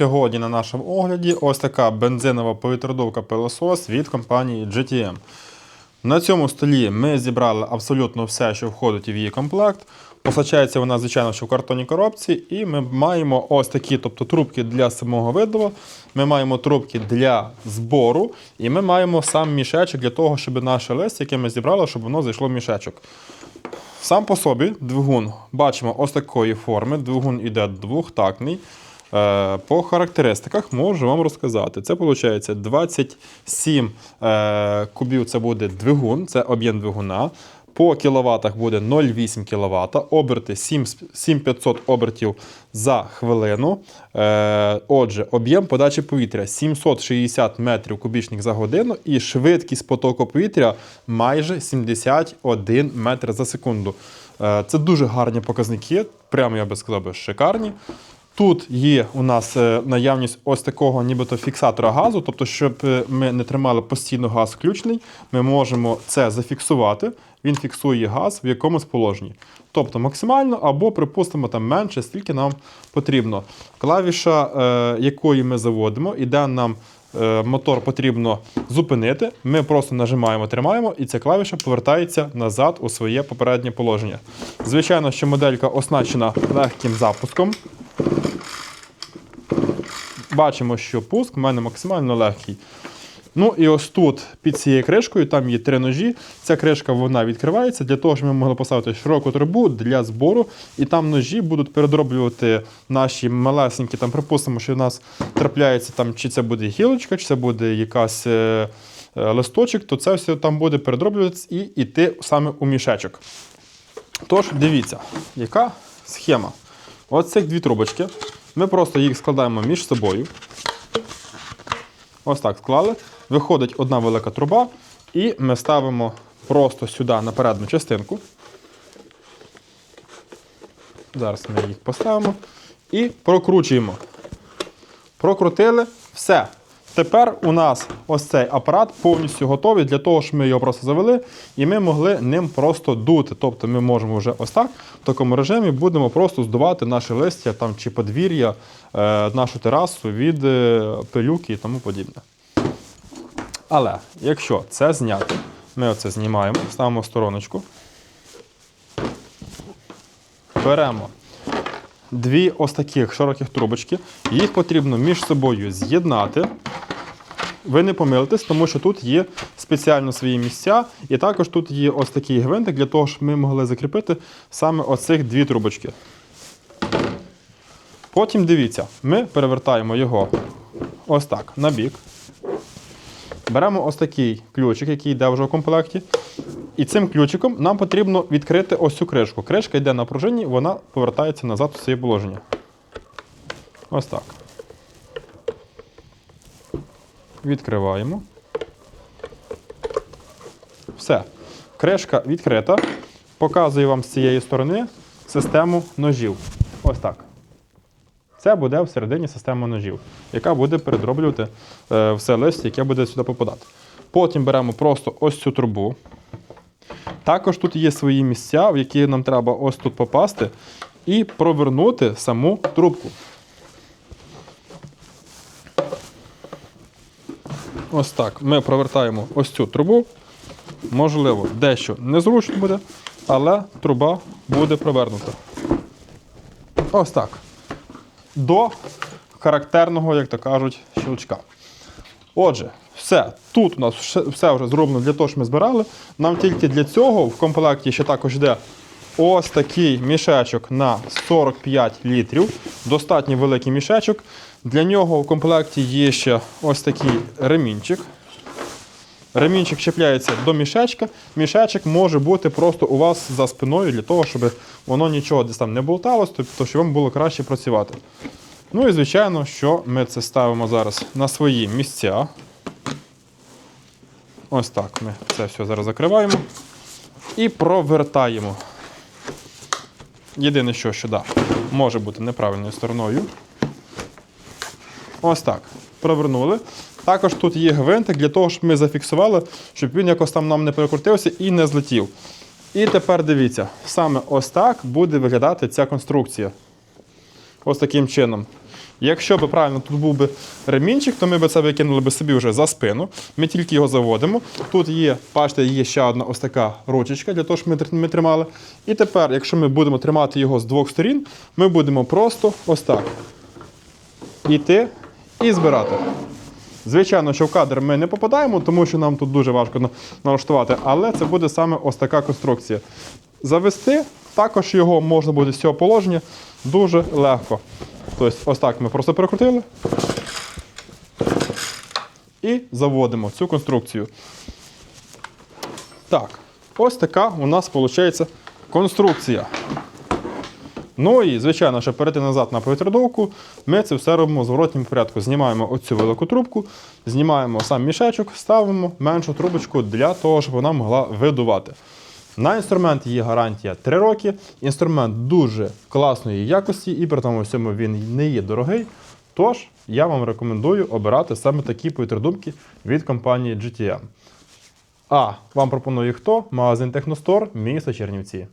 Сьогодні на нашому огляді ось така бензинова повітродувка пилосос від компанії GTM. На цьому столі ми зібрали абсолютно все, що входить в її комплект. Постачається вона, звичайно, що в картонній коробці, і ми маємо ось такі тобто, трубки для самого видова, ми маємо трубки для збору, і ми маємо сам мішечок для того, щоб наше листя, яке ми зібрали, щоб воно зайшло в мішечок. Сам по собі двигун бачимо ось такої форми. Двигун іде двохтактний. Е, По характеристиках можу вам розказати. Це виходить 27 е, кубів це буде двигун, це об'єм двигуна. По кіловатах буде 0,8 кВт, оберти 7500 обертів за хвилину. Е, Отже, об'єм подачі повітря 760 метрів кубічних за годину і швидкість потоку повітря майже 71 метр за секунду. Це дуже гарні показники, прямо я би сказав, шикарні. Тут є у нас е, наявність ось такого нібито фіксатора газу, тобто, щоб е, ми не тримали постійно газ включений, ми можемо це зафіксувати. Він фіксує газ в якомусь положенні. Тобто максимально або, припустимо, там менше, скільки нам потрібно. Клавіша, е, якої ми заводимо, і де нам мотор потрібно зупинити, ми просто нажимаємо, тримаємо, і ця клавіша повертається назад у своє попереднє положення. Звичайно, що моделька оснащена легким запуском. Бачимо, що пуск в мене максимально легкий. Ну і ось тут під цією кришкою там є три ножі. Ця кришка вона відкривається для того, щоб ми могли поставити широку трубу для збору. І там ножі будуть передроблювати наші малесенькі, там, припустимо, що у нас трапляється там, чи це буде гілочка, чи це буде якась е, е, листочок, то це все там буде передроблюватися і йти саме у мішечок. Тож, дивіться, яка схема. Ось цих дві трубочки. Ми просто їх складаємо між собою. Ось так склали. Виходить одна велика труба, і ми ставимо просто сюди на передню частинку. Зараз ми їх поставимо і прокручуємо. Прокрутили все. Тепер у нас ось цей апарат повністю готовий для того, щоб ми його просто завели, і ми могли ним просто дути. Тобто ми можемо вже ось так, в такому режимі будемо просто здувати наше листя там, чи подвір'я, е, нашу терасу від е, пилюки і тому подібне. Але якщо це зняти, ми оце знімаємо, ставимо в стороночку. Беремо дві ось таких широких трубочки. Їх потрібно між собою з'єднати. Ви не помилитесь, тому що тут є спеціально свої місця, і також тут є ось такий гвинтик для того, щоб ми могли закріпити саме оцих дві трубочки. Потім дивіться, ми перевертаємо його ось так на бік. Беремо ось такий ключик, який йде вже у комплекті. І цим ключиком нам потрібно відкрити ось цю кришку. Кришка йде на пружині, вона повертається назад у своє положення. Ось так. Відкриваємо. Все. Кришка відкрита. Показую вам з цієї сторони систему ножів. Ось так. Це буде всередині система ножів, яка буде передроблювати е, все листя, яке буде сюди попадати. Потім беремо просто ось цю трубу. Також тут є свої місця, в які нам треба ось тут попасти, і провернути саму трубку. Ось так. Ми провертаємо ось цю трубу. Можливо, дещо незручно буде, але труба буде провернута. Ось так. До характерного, як то кажуть, щелчка. Отже, все. Тут у нас все- вже зроблено для того, що ми збирали. Нам тільки для цього в комплекті ще також йде ось такий мішечок на 45 літрів. Достатньо великий мішечок. Для нього в комплекті є ще ось такий ремінчик. Ремінчик чіпляється до мішечка. Мішечок може бути просто у вас за спиною для того, щоб воно нічого десь там не болталось, тобто, щоб вам було краще працювати. Ну і звичайно, що ми це ставимо зараз на свої місця. Ось так ми це все зараз закриваємо і провертаємо. Єдине, що, що да, може бути неправильною стороною. Ось так. Провернули. Також тут є гвинтик для того, щоб ми зафіксували, щоб він якось там нам не перекрутився і не злетів. І тепер дивіться, саме ось так буде виглядати ця конструкція. Ось таким чином. Якщо б правильно тут був би ремінчик, то ми б це викинули б собі вже за спину. Ми тільки його заводимо. Тут є, бачите, є ще одна ось така ручечка для того, щоб ми, тримали. І тепер, якщо ми будемо тримати його з двох сторін, ми будемо просто ось так йти і збирати. Звичайно, що в кадр ми не попадаємо, тому що нам тут дуже важко налаштувати, але це буде саме ось така конструкція. Завести також його можна буде з цього положення дуже легко. Тобто, ось так ми просто перекрутили і заводимо цю конструкцію. Так, ось така у нас виходить конструкція. Ну і, звичайно, щоб перейти назад на повітрядовку, ми це все робимо в зворотньому порядку. Знімаємо оцю велику трубку, знімаємо сам мішечок, ставимо меншу трубочку для того, щоб вона могла видувати. На інструмент є гарантія 3 роки. Інструмент дуже класної якості і при тому всьому він не є дорогий. Тож я вам рекомендую обирати саме такі повітрядумки від компанії GTM. А вам пропонує хто? Магазин Техностор, місто Чернівці.